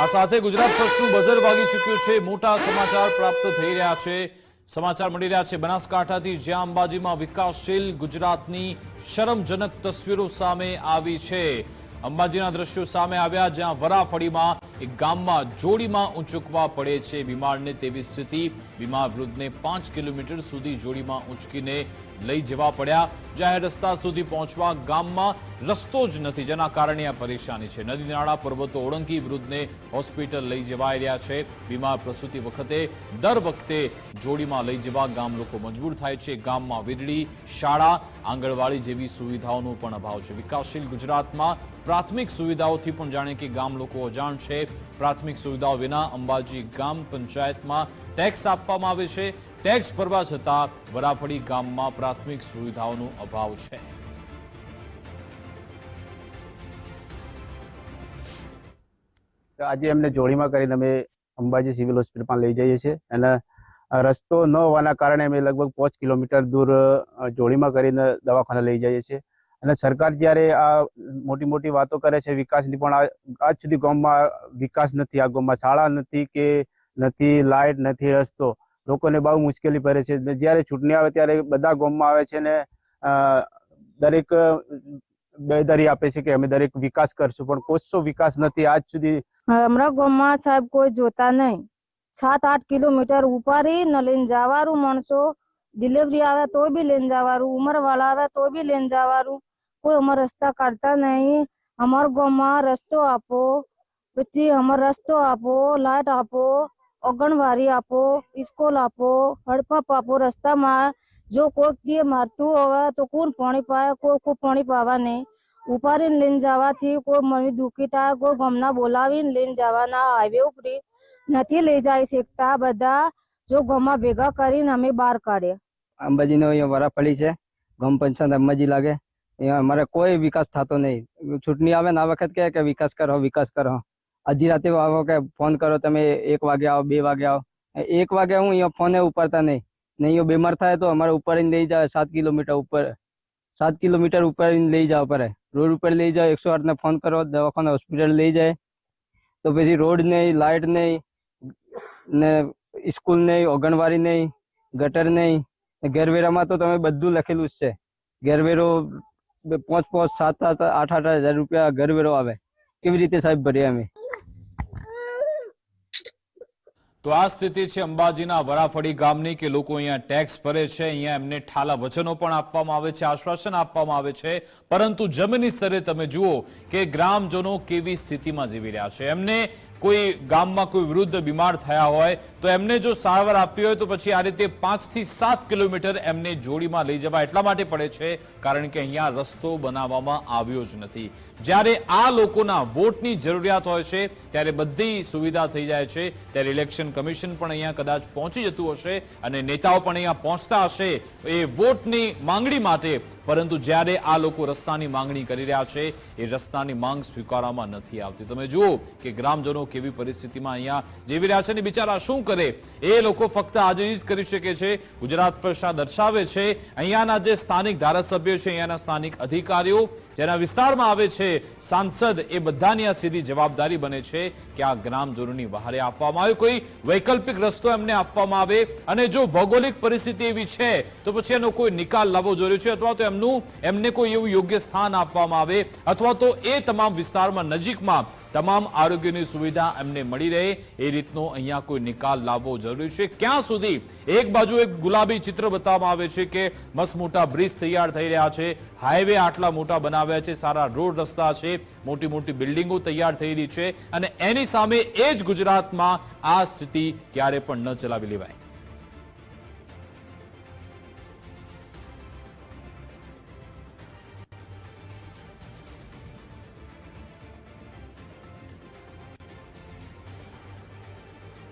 આ સાથે ગુજરાત ફર્સ્ટનું બઝર વાગી ચૂક્યું છે. મોટા સમાચાર પ્રાપ્ત થઈ રહ્યા છે. સમાચાર મળી રહ્યા છે. બનાસકાંઠાથી જ્યાં અંબાજીમાં વિકાસશીલ ગુજરાતની શરમજનક તસવીરો સામે આવી છે. અંબાજીના દ્રશ્યો સામે આવ્યા, જ્યાં વરાફળીમાં એક ગામમાં જોડીમાં ઊંચકવા પડે છે. બીમારને તેવી સ્થિતિ, બીમાર વૃદ્ધને પાંચ કિલોમીટર સુધી જોડીમાં ઊંચકીને લઈ જવા પડ્યા. જાહેર રસ્તા સુધી પહોંચવા ગામમાં રસ્તો જ નથી, જેના કારણે આ પરેશાની છે. નદી નાળા, પર્વતો ઓળંકી વૃદ્ધને હોસ્પિટલ લઈ જવાઈ રહ્યા છે. બીમાર પ્રસૂતિ વખતે દર વખતે જોડીમાં લઈ જવા ગામ લોકો મજબૂર થાય છે. ગામમાં વીજળી, શાળા, આંગણવાડી જેવી સુવિધાઓનો પણ અભાવ છે. વિકાસશીલ ગુજરાતમાં પ્રાથમિક સુવિધાઓથી પણ જાણે કે ગામ લોકો અજાણ છે. પ્રાથમિક સુવિધાઓ વિના અંબાજી ગામ પંચાયતમાં ટેક્સ આપવામાં આવે છે. ટેક્સ ભરવા છતાં વરાફડી ગામમાં પ્રાથમિક સુવિધાઓનો અભાવ છે. આજે એમને જોડીમાં કરીને અમે અંબાજી સિવિલ હોસ્પિટલમાં લઈ જઈએ છીએ અને રસ્તો ન હોવાના કારણે અમે લગભગ પાંચ કિલોમીટર દૂર જોડીમાં કરીને દવાખાને લઈ જઈએ છીએ. અને સરકાર જ્યારે આ મોટી મોટી વાતો કરે છે વિકાસની, પણ આજ સુધી ગામમાં વિકાસ નથી. આ ગામમાં શાળા નથી કે નથી, લાઇટ નથી, રસ્તો. લોકોને બહુ મુશ્કેલી પડે છે. જ્યારે ચૂંટણી આવે ત્યારે બધા ગામમાં આવે છે ને દરેક બેદારી આપે છે કે અમે દરેક વિકાસ કરશું. પણ કોશો વિકાસ નથી. આજ સુધી હમણાં ગામમાં સાહેબ કોઈ જોતા નહીં. સાત, આઠ કિલોમીટર ઉપારી ન લઈને જવાનું માણસો. ડિલિવરી આવે તો બી લઈને જવાનું. ઉમરવાળા આવે તો બી લઈને જવાનું. કોઈ અમાર રસ્તા કાઢતા નહીં. અમાર ગામમાં રસ્તો આપો. પછી અમાર રસ્તો આપો લાઇટ આપો. ઓગણવારી આપો સ્કૂલ આપો, હડપપ આપો, રસ્તામાં જો કોઈક દીએ મારતું હોય તો કોણ પાણી પાય કોઈ કોઈ પાણી પાવા નહીં ઉપાડીને લઈને જવાથી કોઈ મમ્મી દુખી થાય, કોઈ ગમના બોલાવીને લઈને જવાના હાઈવે ઉપરી નથી લઈ જઈ શકતા બધા. જો ગમમાં ભેગા કરીને અમે બહાર કાઢ્યા. અંબાજીનો અહીંયા વરાફળી છે. ગમ પંચાયત અંબાજી લાગે. અહીંયા અમારે કોઈ વિકાસ થતો નહીં. ચૂંટણી આવે ને આ વખત કે વિકાસ કરો વિકાસ કરો. અધી રાતે આવો કે ફોન કરો તમે, એક વાગે આવો, બે વાગે આવો. એક વાગે હું અહીંયા ફોને ઉપાડતા નહીં. ને અહીંયા બીમાર થાય તો અમારે ઉપાડીને લઈ જાવ સાત કિલોમીટર ઉપર. સાત કિલોમીટર ઉપાડીને લઈ જાવ પડે રોડ ઉપર લઈ જાવ એકસો આઠને ફોન કરો, દવાખાને હોસ્પિટલ લઈ જાય. તો પછી રોડ નહીં લાઇટ નહીં, ને સ્કૂલ નહીં ઓગણવાડી નહીં ગટર નહીં. ઘેરવેરામાં તો તમે બધું લખેલું જ છે. ઘરવેરો પાંચ પાંચ સાત સાત આઠ આઠ હજાર રૂપિયા ઘરવેરો આવે. કેવી રીતે સાહેબ ભરીએ અમે? તો આ સ્થિતિ છે અંબાજીના વરાફળી ગામની કે લોકો અહીંયા ટેક્સ ભરે છે, અહીંયા એમને ઠાલા વચનો પણ આપવામાં આવે છે, આશ્વાસન આપવામાં આવે છે. પરંતુ જમીની સ્તરે તમે જુઓ કે ગ્રામજનો કેવી સ્થિતિમાં જીવી રહ્યા છે. એમને કોઈ ગામમાં કોઈ વૃદ્ધ બીમાર થયા હોય, તો એમને જો સારવાર આપવી હોય, તો પછી આ રીતે પાંચથી સાત કિલોમીટર એમને જોડીમાં લઈ જવા એટલા માટે પડે છે, કારણ કે અહીંયા રસ્તો બનાવવામાં આવ્યો જ નથી. જ્યારે આ લોકોના વોટની જરૂરિયાત હોય છે, ત્યારે બધી સુવિધા થઈ જાય છે. ત્યારે ઇલેક્શન કમિશન પણ અહીંયા કદાચ પહોંચી જતું હશે અને નેતાઓ પણ અહીંયા પહોંચતા હશે એ વોટની માંગણી માટે. પરંતુ જ્યારે આ લોકો રસ્તાની માંગણી કરી રહ્યા છે, એ રસ્તાની માંગ સ્વીકારવામાં નથી આવતી. તમે જુઓ કે ગ્રામજનો કેવી પરિસ્થિતિમાં અહીંયા જીવી રહ્યા છે અને બિચારા શું કરે? એ લોકો ફક્ત આજે જ કરી શકે છે. ગુજરાત ફર્સ્ટ દર્શાવે છે, અહીંયાના જે સ્થાનિક ધારાસભ્યો છે, અહીંયાના સ્થાનિક અધિકારીઓ, જેના વિસ્તારમાં આવે છે, સાંસદ, એ બધાની આ સીધી જવાબદારી બને છે કે આ ગ્રામજનોની બહારે આપવામાં આવે. કોઈ વૈકલ્પિક રસ્તો એમને આપવામાં આવે અને જો ભૌગોલિક પરિસ્થિતિ એવી છે, તો પછી એનો કોઈ નિકાલ લાવવો જરૂરી છે અથવા તો એમનું, એમને કોઈ એવું યોગ્ય સ્થાન આપવામાં આવે અથવા તો એ તમામ વિસ્તારમાં નજીકમાં તમામ આરોગ્યની સુવિધા એમને મળી રહે, એ રીતનો અહીંયા કોઈ નિકાલ લાવવો જરૂરી છે. ક્યાં સુધી એક બાજુ એક ગુલાબી ચિત્ર બતાવવામાં આવે છે કે મસ્ત મોટા બ્રિજ તૈયાર થઈ રહ્યા છે, હાઈવે આટલા મોટા બનાવ્યા છે, સારા રોડ રસ્તા છે, મોટી મોટી બિલ્ડિંગો તૈયાર થઈ રહી છે અને એની સામે એ જ ગુજરાતમાં આ સ્થિતિ ક્યારે પણ ન ચલાવી લેવાય.